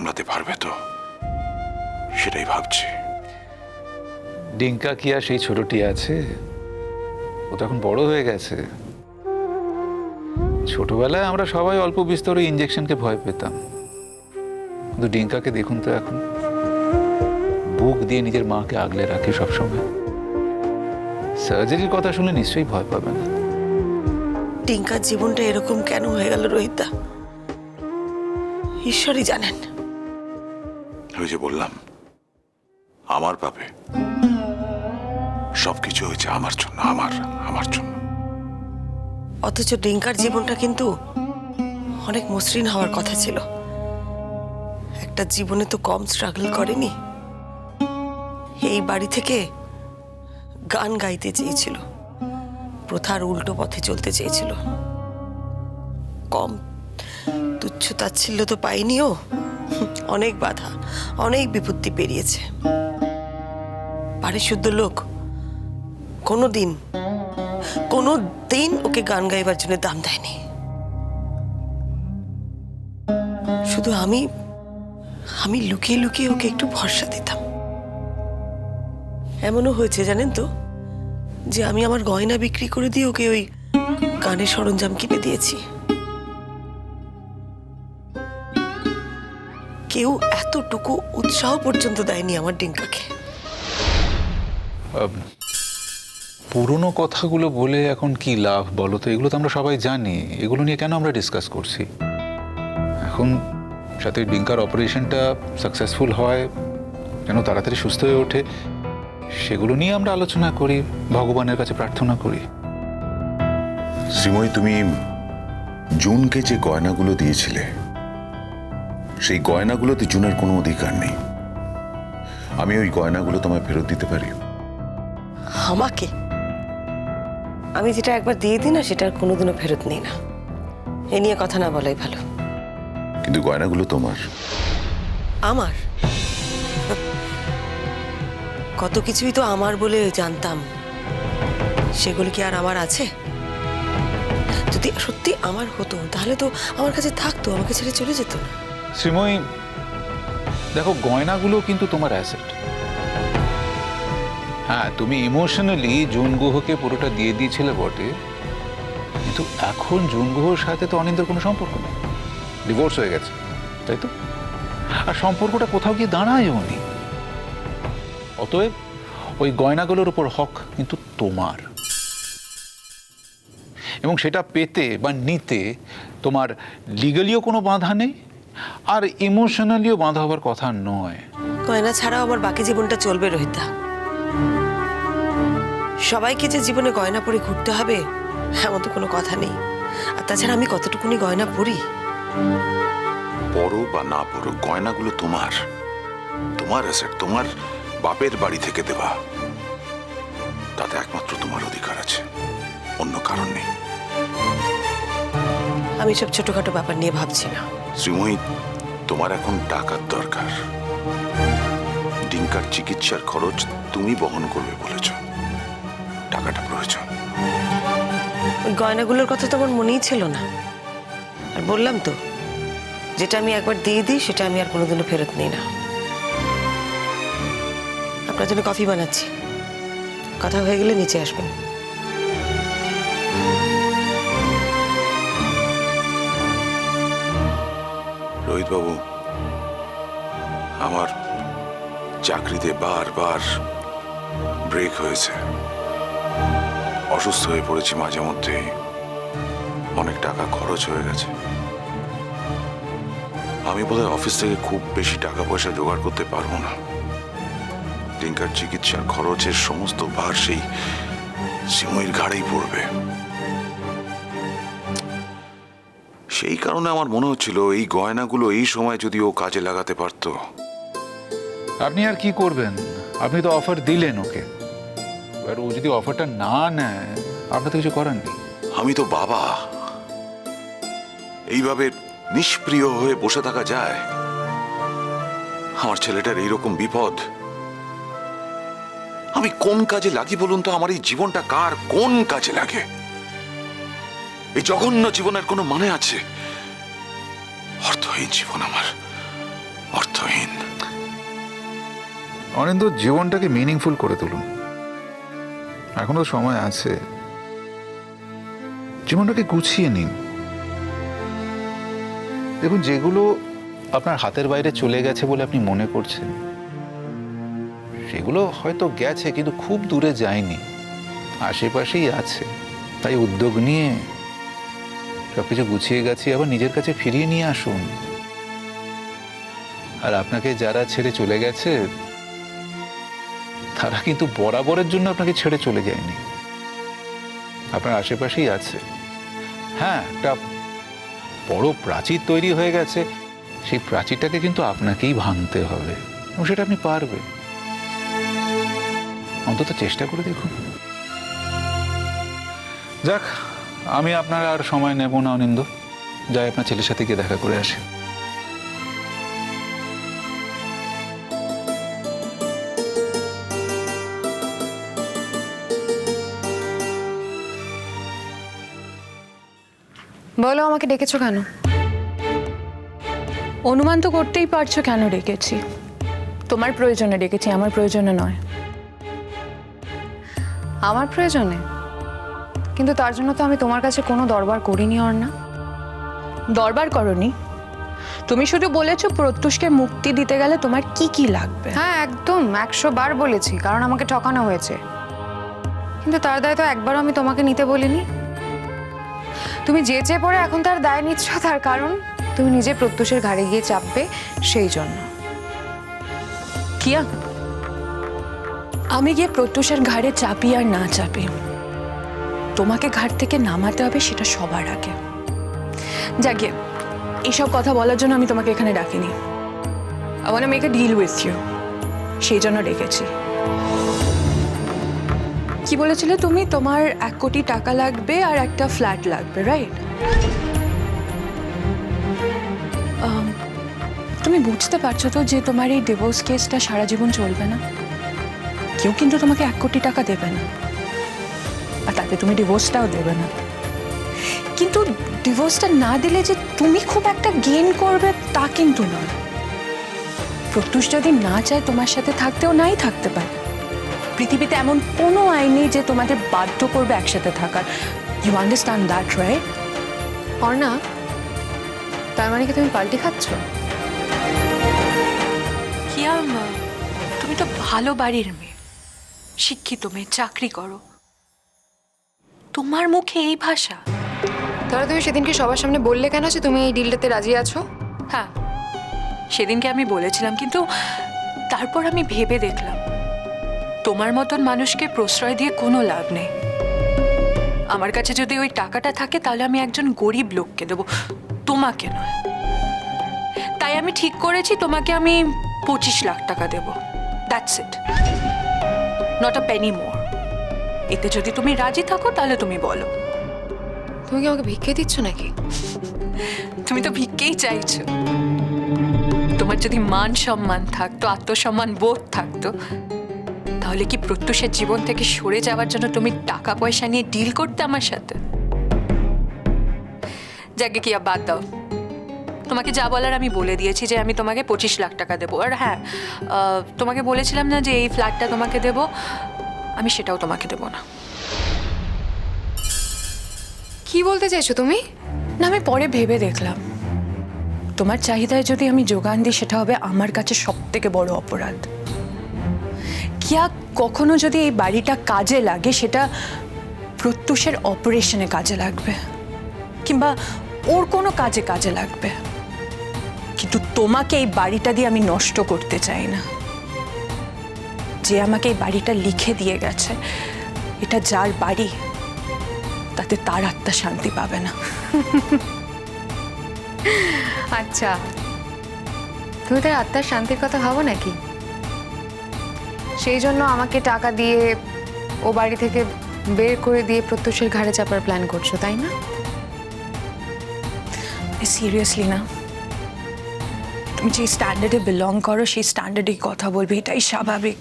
সামলাতে পারবে তো? সেটাই ভাবছি। ডিঙ্কা কি আর সেই ছোটটি আছে? ও তো এখন বড় হয়ে গেছে। ছোটবেলায় আমরা সবাই অল্প বিস্তর ইঞ্জেকশনকে ভয় পেতাম। কিন্তু ডিঙ্কাকে দেখুন তো এখন। বুক দিয়ে নিজের মাকে আগলে রাখে সবসময়। সার্জারির কথা শুনে নিশ্চয়ই ভয় পাবে না। টিঙ্কার জীবনটা এরকম কেন হয়ে গেল রোহিতদা ঈশ্বরই জানেন। ওই যে বললাম। আমার পাপে সবকিছু হয়েছে আমার জন্য, আমার আমার জন্য। অথচ ডিঙ্কার জীবনটা কিন্তু অনেক মসৃণ হওয়ার কথা ছিল। একটা জীবনে তো কম স্ট্রাগল করেনি। এই বাড়ি থেকে গান গাইতে চেয়েছিল। প্রথার উল্টো পথে চলতে চেয়েছিল। কম তুচ্ছ তাচ্ছিল্য তো পাইনি ও অনেক বাধা, অনেক বিপত্তি পেরিয়েছে। বাড়ির শুদ্ধ লোক কোনো দিন কোনো দিন ওকে গান গাইবার জন্য দাম দেয়নি। শুধু আমি আমি লুকিয়ে লুকিয়ে ওকে একটু ভরসা দিতাম। এমনও হয়েছে, জানেন তো, যে আমি আমার গয়না বিক্রি করে দিয়ে ওকে ওই গানের সরঞ্জাম কিনে দিয়েছি। কেউ এতটুকু উৎসাহ পর্যন্ত দেয়নি আমার ডিঙ্কাকে। পুরনো কথাগুলো বলে এখন কি লাভ বলো তো? এগুলো তো আমরা সবাই জানি। এগুলো নিয়ে কেন আমরা ডিসকাস করছি? এখন সাথে ডিঙ্কার অপারেশনটা সাকসেসফুল হয় যেন তাড়াতাড়ি সুস্থ হয়ে ওঠে সেগুলো নিয়ে আমরা আলোচনা করি ভগবানের কাছে প্রার্থনা করি। শ্রীময় তুমি জুনকে যে গয়নাগুলো দিয়েছিলে সেই গয়নাগুলোতে জুনের কোনো অধিকার নেই। আমি ওই গয়নাগুলো তোমায় ফেরত দিতে পারি। আমাকে? আমি যেটা একবার দিয়ে দিই না সেটা আর কোনোদিনও ফেরত নেই না। এ নিয়ে কথা না বলাই ভালো। কিন্তু গয়নাগুলো তোমার। আমার? কত কিছুই তো আমার বলে জানতাম। সেগুলো কি আর আমার আছে? যদি সত্যি আমার হতো তাহলে তো আমার কাছে থাকতো আমাকে ছেড়ে চলে যেত না। শ্রীময়ী, দেখো, গয়নাগুলো কিন্তু তোমার অ্যাসেট হ্যাঁ তুমি ইমোশনালি জুন গুহকে পুরোটা দিয়ে দিয়েছিলে বটে, কিন্তু এখন জুন গুহর সাথে তো অনিন্দের কোনো সম্পর্ক নেই। ডিভোর্স হয়ে গেছে, তাই তো? আর সম্পর্কটা কোথাও গিয়ে দাঁড়ায়ও নি। অতএব, ওই গয়নাগুলোর উপর হক কিন্তু তোমার। এবং সেটা পেতে বা নিতে তোমার লিগালিও কোনো বাধা নেই আর ইমোশনালিও বাঁধা হবার কথা নয়। গয়না ছাড়াও আমার বাকি জীবনটা চলবে রোহিতা। সবাইকে যে জীবনে গয়না পরে ঘুরতে হবে এমন তো কোনো কথা নেই। আর তাছাড়া আমি কতটুকুনি গয়না পরি? পড়ো বা না পড়ো গয়নাগুলো তোমার। তোমার অ্যাসেট তোমার বাপের বাড়ি থেকে দেওয়া। তাতে একমাত্র তোমার অধিকার আছে অন্য কারণ নেই। আমি সব ছোটখাটো ব্যাপার নিয়ে ভাবছি না। শ্রীময়ী তোমার এখন টাকার দরকার। ডিঙ্কার চিকিৎসার খরচ তুমি বহন করবে বলেছ। টাকাটা প্রয়োজন। ওই গয়নাগুলোর কথা তো আমার মনেই ছিল না। আর বললাম তো যেটা আমি একবার দিয়ে দিই সেটা আমি আর কোনোদিনও ফেরত নিই না। আপনার জন্য কফি বানাচ্ছি। কথা হয়ে গেলে নিচে আসবেন। রোহিতবাবু, আমার চাকরিতে বারবার ব্রেক হয়েছে। অসুস্থ হয়ে পড়েছি মাঝে মধ্যে অনেক টাকা খরচ হয়ে গেছে। আমি বোধহয় অফিস থেকে খুব বেশি টাকা পয়সা জোগাড় করতে পারব না। টিঙ্কার চিকিৎসার খরচের সমস্ত ভার সেই সিমইর ঘাড়েই পড়বে। সেই কারণে আমার মনে হচ্ছিল এই গয়নাগুলো এই সময় যদি ও কাজে লাগাতে পারতো। আপনি আর কি করবেন? আপনি তো অফার দিলেন ওকে। এবার ও যদি অফারটা না নেয় আপনার তো কিছু করার নেই আমি তো বাবা। এইভাবে নিষ্প্রিয় হয়ে বসে থাকা যায়? আমার ছেলেটার এইরকম বিপদ। আমি কোন কাজে লাগি বলুন তো? আমার এই জীবনটা কার কোন কাজে লাগে? এই জঘন্য জীবনের কোনো মানে আছে? অর্থহীন জীবন আমার। অর্থহীন। অনিন্দ, জীবনটাকে মিনিংফুল করে তুলুন। এখনও সময় আছে। জীবনটাকে গুছিয়ে নিন। দেখুন, যেগুলো আপনার হাতের বাইরে চলে গেছে বলে আপনি মনে করছেন, সেগুলো হয়তো গেছে, কিন্তু খুব দূরে যায়নি। আশেপাশেই আছে। তাই উদ্যোগ নিয়ে সবকিছু গুছিয়ে গেছি, আবার নিজের কাছে ফিরিয়ে নিয়ে আসুন। আর আপনাকে যারা ছেড়ে চলে গেছে, তারা কিন্তু বরাবরের জন্য আপনাকে ছেড়ে চলে যায়নি। আপনার আশেপাশেই আছে। হ্যাঁ একটা বড় প্রাচীর তৈরি হয়ে গেছে। সেই প্রাচীরটাকে কিন্তু আপনাকেই ভাঙতে হবে। এবং সেটা আপনি পারবেন। অন্তত চেষ্টা করে দেখুন। যাক আমি আপনার আর সময় নেব না অনিন্দ যাই আপনার ছেলের সাথে গিয়ে দেখা করে আসি। বলো আমাকে ডেকেছো কেন? অনুমান তো করতেই পারছ কেন ডেকেছি? তোমার প্রয়োজনে ডেকেছি আমার প্রয়োজনে নয়। আমার প্রয়োজনে? কিন্তু তার জন্য তো আমি তোমার কাছে কোনো দরবার করিনি অর্ণা। দরবার করনি? তুমি শুধু বলেছ প্রত্যুষকে মুক্তি দিতে গেলে তোমার কি কি লাগবে? হ্যাঁ একদম একশো বার বলেছি কারণ আমাকে ঠকানো হয়েছে। কিন্তু তার দায় তো একবারও আমি তোমাকে নিতে বলিনি। তুমি যে চেয়ে পড়ে এখন তার দায় নিচ্ছ তার কারণ তুমি নিজে প্রত্যুষের ঘাড়ে গিয়ে চাপবে সেই জন্য। কিয়া আমি গিয়ে প্রত্যুষের ঘাড়ে চাপি আর না চাপি। তোমাকে ঘাট থেকে নামাতে হবে সেটা সবার আগে। যাকে এইসব কথা বলার জন্য আমি তোমাকে এখানে ডাকিনি। Want make deal with you সেই জন্য ডেকেছি। কি বলেছিলে তুমি? তোমার এক কোটি টাকা লাগবে আর একটা ফ্ল্যাট লাগবে রাইট তুমি বুঝতে পারছ তো যে তোমার এই ডিভোর্স কেসটা সারা জীবন চলবে না? কেউ কিন্তু তোমাকে এক কোটি টাকা দেবে না। তাতে তুমি ডিভোর্সটাও দেবে না। কিন্তু ডিভোর্সটা না দিলে যে তুমি খুব একটা গেইন করবে তা কিন্তু নয়। প্রত্যুষ যদি না চায় তোমার সাথে থাকতেও নাই থাকতে পারে। পৃথিবীতে এমন কোনো আইন নেই যে তোমাদের বাধ্য করবে একসাথে থাকার। You understand that right Arna তার মানে কি তুমি পাল্টি খাচ্ছ? কিয়া তুমি তো ভালো বাড়ির মেয়ে। শিক্ষিত মেয়ে চাকরি করো। তোমার মুখে এই ভাষা? তাহলে তুমি সেদিনকে সবার সামনে বললে কেন যে তুমি এই ডিলটাতে রাজি আছো? হ্যাঁ। সেদিনকে আমি বলেছিলাম কিন্তু তারপর আমি ভেবে দেখলাম তোমার মতন মানুষকে প্রশ্রয় দিয়ে কোনো লাভ নেই। আমার কাছে যদি ওই টাকাটা থাকে তাহলে আমি একজন গরিব লোককে দেবো তোমাকে নয়। তাই আমি ঠিক করেছি তোমাকে আমি পঁচিশ লাখ টাকা দেবো। That's it not a penny more এতে যদি তুমি রাজি থাকো তাহলে তুমি বলো। তুমি কি আমাকে ভিক্ষে দিচ্ছ নাকি? তুমি তো ভিক্ষেই চাইছো। তোমার যদি মান সম্মান থাকতো আত্মসম্মান বোধ থাকতো তাহলে কি প্রত্যুষের জীবন থেকে সরে যাওয়ার জন্য তুমি টাকা পয়সা নিয়ে ডিল করতে আমার সাথে? যাকে কি বাদ দাও। তোমাকে যা বলার আমি বলে দিয়েছি যে আমি তোমাকে পঁচিশ লাখ টাকা দেবো। আর হ্যাঁ তোমাকে বলেছিলাম না যে এই ফ্ল্যাটটা তোমাকে দেবো? আমি সেটাও তোমাকে দেবো না। কি বলতে চাইছো তুমি? না আমি পরে ভেবে দেখলাম। তোমার চাহিদায় যদি আমি যোগান দিই সেটা হবে আমার কাছে সব থেকে বড় অপরাধ। কিয়া কখনো যদি এই বাড়িটা কাজে লাগে সেটা প্রত্যুষের অপারেশনে কাজে লাগবে কিংবা ওর কোনো কাজে কাজে লাগবে। কিন্তু তোমাকে এই বাড়িটা দিয়ে আমি নষ্ট করতে চাই না। যে আমাকে এই বাড়িটা লিখে দিয়ে গেছে এটা যার বাড়ি তাতে তার আত্মা শান্তি পাবে না। আচ্ছা তুমি তার আত্মার শান্তির কথা ভাবো নাকি? সেই জন্য আমাকে টাকা দিয়ে ও বাড়ি থেকে বের করে দিয়ে প্রত্যুষের ঘাড়ে চাপার প্ল্যান করছ তাই না? সিরিয়াসলি না। তুমি যে স্ট্যান্ডার্ডে বিলং করো সেই স্ট্যান্ডার্ডে কথা বলবে এটাই স্বাভাবিক।